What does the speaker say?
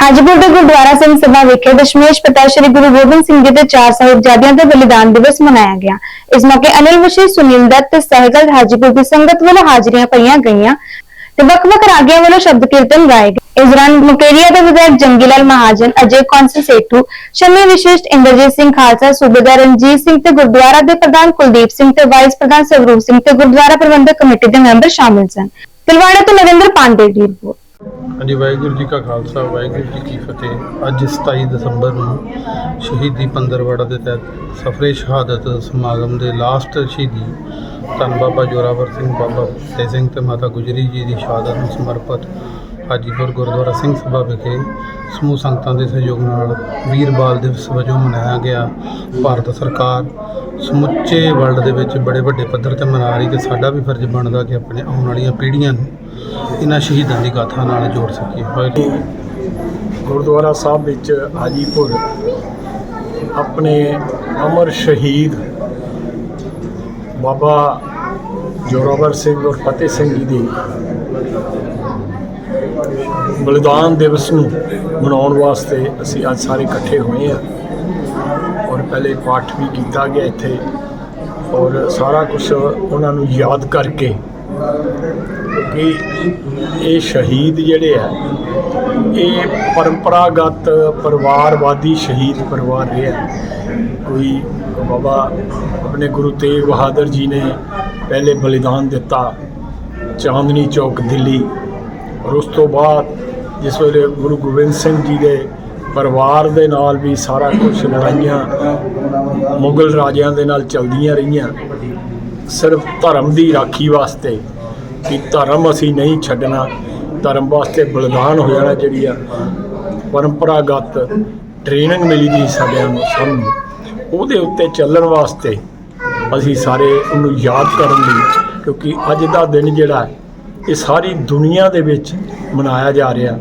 ਹਾਜੀਪੁਰ ਦੇ ਗੁਰਦੁਆਰਾ ਸਿੰਘ ਸਭਾ ਵਿਖੇ ਦਸ਼ਮੇਸ਼ ਪਿਤਾ ਸ੍ਰੀ ਗੁਰੂ ਗੋਬਿੰਦ ਸਿੰਘ ਜੀ ਦੇ ਚਾਰ ਸਾਹਿਬਜ਼ਾਦਿਆਂ ਦੇ ਬਲੀਦਾਨ ਦਿਵਸ ਮਨਾਇਆ ਗਿਆ। ਇਸ ਮੌਕੇ ਅਨਿਲ ਵਿਸ਼ੇ, ਸੁਨੀਲ ਦੱਤ ਤੇ ਸਹਿਗਲ ਹਾਜੀਪੁਰ ਦੀ ਸੰਗਤ ਵੱਲੋਂ ਹਾਜ਼ਰੀਆਂ ਪਈਆਂ ਗਈਆਂ ਤੇ ਵੱਖ-ਵੱਖ ਰਾਗੀਆਂ ਵੱਲੋਂ ਸ਼ਬਦ ਕੀਰਤਨ ਗਾਏ ਗਏ। ਇਸ ਦੌਰਾਨ ਮੁਕੇਰੀਆ ਦੇ ਵਿਧਾਇਕ ਜੰਗੀ ਲਾਲ ਮਹਾਜਨ, ਅਜੇ ਕੌਂਸਲ ਸੇਠੂ, ਸ਼ਮੀ ਵਿਸ਼ਿਸ਼ਟ ਇੰਦਰਜੀਤ ਸਿੰਘ ਖਾਲਸਾ, ਸੂਬੇਦਾਰ ਰਣਜੀਤ ਸਿੰਘ ਤੇ ਗੁਰਦੁਆਰਾ ਦੇ ਪ੍ਰਧਾਨ ਕੁਲਦੀਪ ਸਿੰਘ ਤੇ ਵਾਈਸ ਪ੍ਰਧਾਨ ਸਵਰੂਪ ਸਿੰਘ ਤੇ ਗੁਰਦੁਆਰਾ ਪ੍ਰਬੰਧਕ ਕਮੇਟੀ ਦੇ ਮੈਂਬਰ ਸ਼ਾਮਿਲ ਸਨ। ਤਿਲਵਾੜਾ ਤੋਂ ਨਰਿੰਦਰ ਪਾਂਡੇ ਦੀ ਰਿਪੋਰਟ। ਹਾਂਜੀ, ਵਾਹਿਗੁਰੂ ਜੀ ਕਾ ਖਾਲਸਾ, ਵਾਹਿਗੁਰੂ ਜੀ ਕੀ ਫਤਿਹ। ਅੱਜ 27 ਦਸੰਬਰ ਨੂੰ ਸ਼ਹੀਦੀ ਪੰਦਰਵਾੜਾ ਦੇ ਤਹਿਤ ਸਫਰੇ ਸ਼ਹਾਦਤ ਸਮਾਗਮ ਦੇ ਲਾਸਟ ਸ਼ਹੀਦੀ ਧੰਨ ਬਾਬਾ ਜੋਰਾਵਰ ਸਿੰਘ, ਬਾਬਾ ਫਤਿਹ ਸਿੰਘ ਤੇ ਮਾਤਾ ਗੁਜਰੀ ਜੀ ਦੀ ਸ਼ਹਾਦਤ ਨੂੰ ਸਮਰਪਿਤ ਹਾਜੀਪੁਰ ਗੁਰਦੁਆਰਾ ਸਿੰਘ ਸਭਾ ਵਿਖੇ ਸਮੂਹ ਸੰਗਤਾਂ ਦੇ ਸਹਿਯੋਗ ਨਾਲ ਵੀਰ ਬਾਲ ਦਿਵਸ ਵਜੋਂ ਮਨਾਇਆ ਗਿਆ। ਭਾਰਤ ਸਰਕਾਰ ਸਮੁੱਚੇ ਵਰਲਡ ਦੇ ਵਿੱਚ ਬੜੇ ਵੱਡੇ ਪੱਧਰ ਤੇ ਮਨਾ ਰਹੀ ਤੇ ਸਾਡਾ ਵੀ ਫਰਜ਼ ਬਣਦਾ ਕਿ ਆਪਣੇ ਆਉਣ ਵਾਲੀਆਂ ਪੀੜ੍ਹੀਆਂ ਨੂੰ ਇਹਨਾਂ ਸ਼ਹੀਦਾਂ ਦੀ ਗਾਥਾ ਨਾਲ ਜੋੜ ਸਕੀਏ। ਗੁਰਦੁਆਰਾ ਸਾਹਿਬ ਵਿੱਚ ਹਾਜੀਪੁਰ ਆਪਣੇ ਅਮਰ ਸ਼ਹੀਦ ਬਾਬਾ ਜੋਰਾਵਰ ਸਿੰਘ ਔਰ ਫਤਿਹ ਸਿੰਘ ਜੀ ਦੀ ਬਲੀਦਾਨ ਦਿਵਸ ਨੂੰ ਮਨਾਉਣ ਵਾਸਤੇ ਅਸੀਂ ਅੱਜ ਸਾਰੇ ਇਕੱਠੇ ਹੋਏ ਹਾਂ ਔਰ ਪਹਿਲੇ ਪਾਠ ਵੀ ਕੀਤਾ ਗਿਆ ਇੱਥੇ ਔਰ ਸਾਰਾ ਕੁਝ ਉਹਨਾਂ ਨੂੰ ਯਾਦ ਕਰਕੇ ਕਿ ਇਹ ਸ਼ਹੀਦ ਜਿਹੜੇ ਆ, ਇਹ ਪਰੰਪਰਾਗਤ ਪਰਿਵਾਰਵਾਦੀ ਸ਼ਹੀਦ ਪਰਿਵਾਰ ਰਿਹਾ। ਕੋਈ ਬਾਬਾ ਆਪਣੇ ਗੁਰੂ ਤੇਗ ਬਹਾਦਰ ਜੀ ਨੇ ਪਹਿਲੇ ਬਲੀਦਾਨ ਦਿੱਤਾ ਚਾਂਦਨੀ ਚੌਕ ਦਿੱਲੀ ਔਰ ਉਸ ਤੋਂ ਬਾਅਦ ਜਿਸ ਵੇਲੇ ਗੁਰੂ ਗੋਬਿੰਦ ਸਿੰਘ ਜੀ ਦੇ ਪਰਿਵਾਰ ਦੇ ਨਾਲ ਵੀ ਸਾਰਾ ਕੁਝ ਲੜਾਈਆਂ ਮੁਗਲ ਰਾਜਿਆਂ ਦੇ ਨਾਲ ਚੱਲਦੀਆਂ ਰਹੀਆਂ ਸਿਰਫ ਧਰਮ ਦੀ ਰਾਖੀ ਵਾਸਤੇ ਕਿ ਧਰਮ ਅਸੀਂ ਨਹੀਂ ਛੱਡਣਾ ਧਰਮ ਵਾਸਤੇ ਬਲੀਦਾਨ ਹੋ ਜਾਣਾ ਜਿਹੜੀ ਆ ਪਰੰਪਰਾਗਤ ਟ੍ਰੇਨਿੰਗ ਮਿਲੀ ਦੀ ਸਾਡਿਆਂ ਨੂੰ ਸਾਨੂੰ। ਉਹਦੇ ਉੱਤੇ ਚੱਲਣ ਵਾਸਤੇ ਅਸੀਂ ਸਾਰੇ ਉਹਨੂੰ ਯਾਦ ਕਰਨ ਲਈ ਕਿਉਂਕਿ ਅੱਜ ਦਾ ਦਿਨ ਜਿਹੜਾ ਹੈ, ਇਹ ਸਾਰੀ ਦੁਨੀਆ ਦੇ ਵਿੱਚ ਮਨਾਇਆ ਜਾ ਰਿਹਾ।